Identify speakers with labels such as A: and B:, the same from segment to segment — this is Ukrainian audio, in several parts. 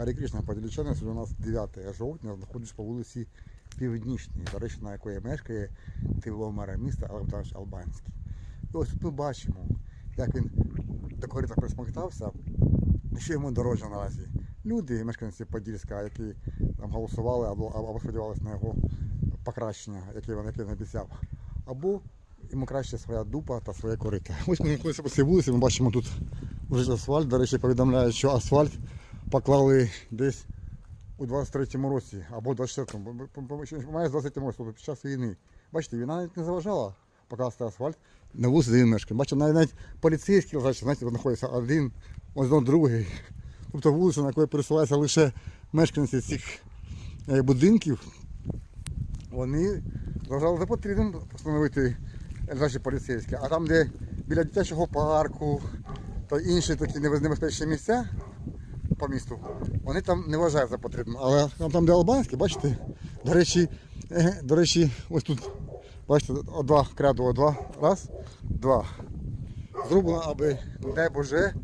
A: Харі Кришна, поділічани, сьогодні у нас 9 жовтня, знаходжусь по вулиці Північній, до речі, на якої мешкає тилового мера міста Албанш Албанський. І ось тут ми бачимо, як він до корита присмоктався, що йому дорожче наразі. Люди, мешканці Подільська, які там голосували або, або сподівалися на його покращення, яке він, він обіцяв, або йому краще своя дупа та своє корито. Ось ми знаходимося по цій вулиці, ми бачимо тут вже асфальт. До речі, повідомляють, що асфальт поклали десь у 23-му році або 24-му, бо- бо- бо- що має з 23-му році, тобто під час війни. Бачите, війна навіть не заважала покласти асфальт на вулиці, де він мешкає. Бачите, навіть, навіть поліцейські знаєте, знаходяться один, ось другий. Тобто вулиця, на якій пересуваються лише мешканці цих е, будинків, вони вважали за потрібним встановити значить, поліцейські. А там, де біля дитячого парку та інші такі небез- небезпечні місця по місту, вони там не вважають за потрібним. Але там, де Албанський, бачите, до речі, до речі, ось тут, бачите, два кряду, два, раз, два. Зроблено, аби, дай Боже,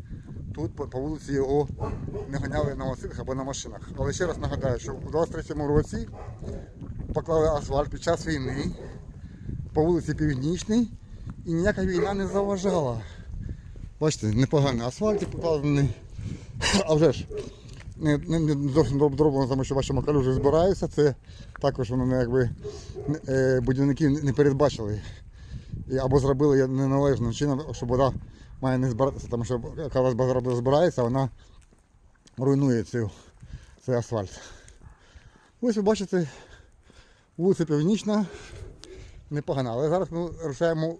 A: тут по вулиці його не ганяли на мотоциклах або на машинах. Але ще раз нагадаю, що у 23-му році поклали асфальт під час війни по вулиці Північній і ніяка війна не заважала. Бачите, непоганий асфальт покладений. А вже ж не, не, не зовсім зроблено, тому що бачимо, калюжі збираються. Це також воно не якби е, будівники не передбачили. Або зробили неналежним чином, щоб вода має не збиратися, тому що коли вода збирається, вона руйнує цю, цей асфальт. Ось ви бачите, вулиця Північна непогана, але зараз ми рушаємо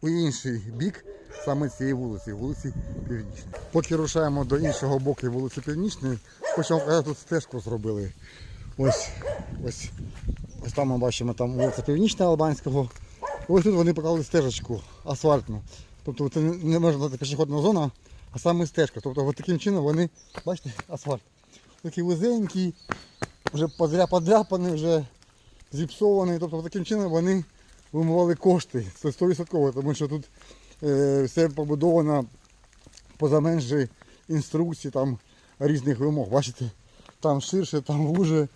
A: у інший бік саме цієї вулиці, вулиці Північної. Поки рушаємо до іншого боку вулиці Північної, вам показати, тут стежку зробили. Ось, ось, ось там ми бачимо там вулиця Північна Албанського. Ось тут вони поклали стежечку асфальтну. Тобто це не можна назвати пішохідна зона, а саме стежка. Тобто от таким чином вони, бачите, асфальт. Такий вузенький, вже подряпаний, вже зіпсований. Тобто таким чином вони вимивали кошти. Це 100%, тому що тут е, все побудовано поза межі інструкцій там, різних вимог. Бачите, там ширше, там вуже,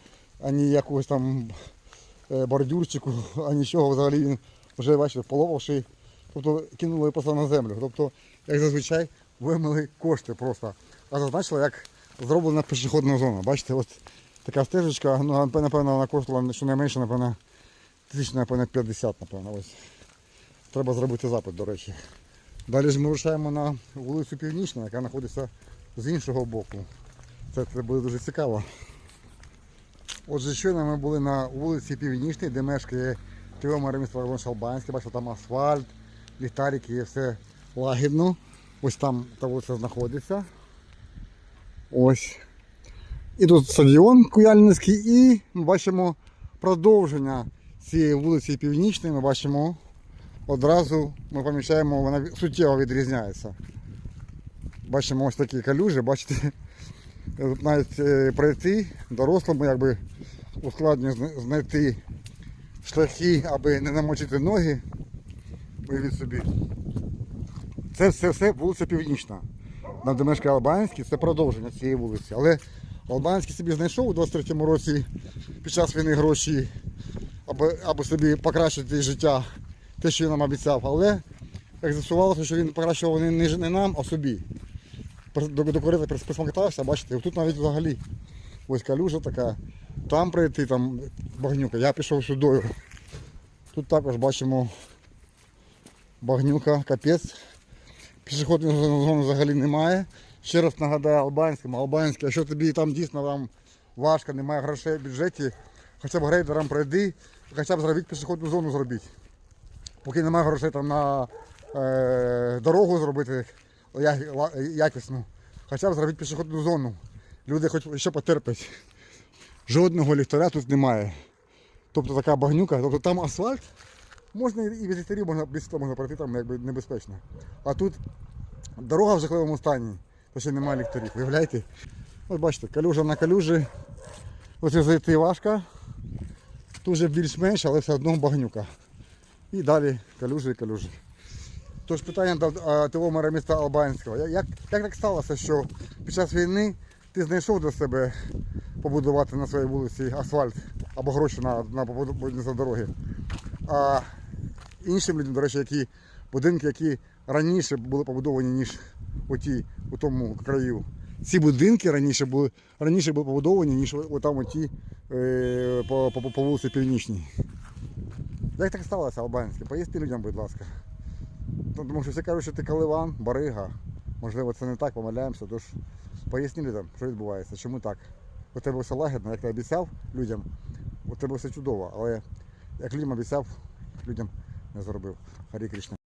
A: ані якогось там е, бордюрчику, а нічого взагалі він вже бачите, половавши. Тобто кинули просто на землю. Тобто, як зазвичай, вимили кошти просто. А зазначили, як зроблена пішохідна зона. Бачите, ось така стежечка, ну, напевно, вона коштувала щонайменше, напевно, тисяч, напевно, 50, напевно. Ось. Треба зробити запит, до речі. Далі ж ми рушаємо на вулицю Північна, яка знаходиться з іншого боку. Це, буде дуже цікаво. Отже, щойно ми були на вулиці Північній, де мешкає Тиомер міста Вагон Шалбанське. Бачите, там асфальт, ліхтарики, все лагідно. Ось там та вулиця знаходиться. Ось. І тут стадіон Куяльницький, і ми бачимо продовження цієї вулиці Північної. Ми бачимо одразу, ми помічаємо, вона суттєво відрізняється. Бачимо ось такі калюжі, бачите, навіть е, пройти дорослому, якби ускладнює знайти шляхи, аби не намочити ноги. Уявіть собі. Це все, все вулиця Північна. Там, де мешкає Албанський, це продовження цієї вулиці. Але Албанський собі знайшов у 23-му році під час війни гроші, аби, аби собі покращити життя, те, що він нам обіцяв. Але як з'ясувалося, що він покращував не, не, нам, а собі. До, до корита прис- присмоктався, бачите, тут навіть взагалі ось калюжа така. Там пройти, там багнюка. Я пішов сюдою. Тут також бачимо багнюка, капець. Пішохідної зони взагалі немає. Ще раз нагадаю албанським, албанське, якщо тобі там дійсно вам важко, немає грошей в бюджеті, хоча б грейдером пройди, хоча б зробіть пішохідну зону зробіть. Поки немає грошей там на е, дорогу зробити якісну, хоча б зробіть пішохідну зону. Люди хоч ще потерпять. Жодного ліхтаря тут немає. Тобто така багнюка, тобто там асфальт, можна і без ліхтарів, можна світла можна пройти там якби небезпечно. А тут дорога в жахливому стані, то ще немає ліхтарів. Виявляєте? От бачите, калюжа на калюжі. Оце зайти важко. Тут вже більш-менш, але все одно багнюка. І далі калюжі і калюжі. Тож питання до е, ТО мера міста Албанського. Як, як так сталося, що під час війни ти знайшов для себе побудувати на своїй вулиці асфальт або гроші на, на будівництво дороги. А іншим людям, до речі, які будинки, які раніше були побудовані, ніж оті у тому краю. Ці будинки раніше були раніше були побудовані, ніж там оті е, по, по, по вулиці Північній. Як так сталося, Албанське? Поясни людям, будь ласка. Ну, Тому що всі кажуть, що ти каливан, барига. Можливо, це не так, помиляємося. Тож поясни людям, що відбувається, чому так. У тебе все лагідно, як ти обіцяв людям, у тебе все чудово, але як людям обіцяв, людям не зробив. Харі Кришна.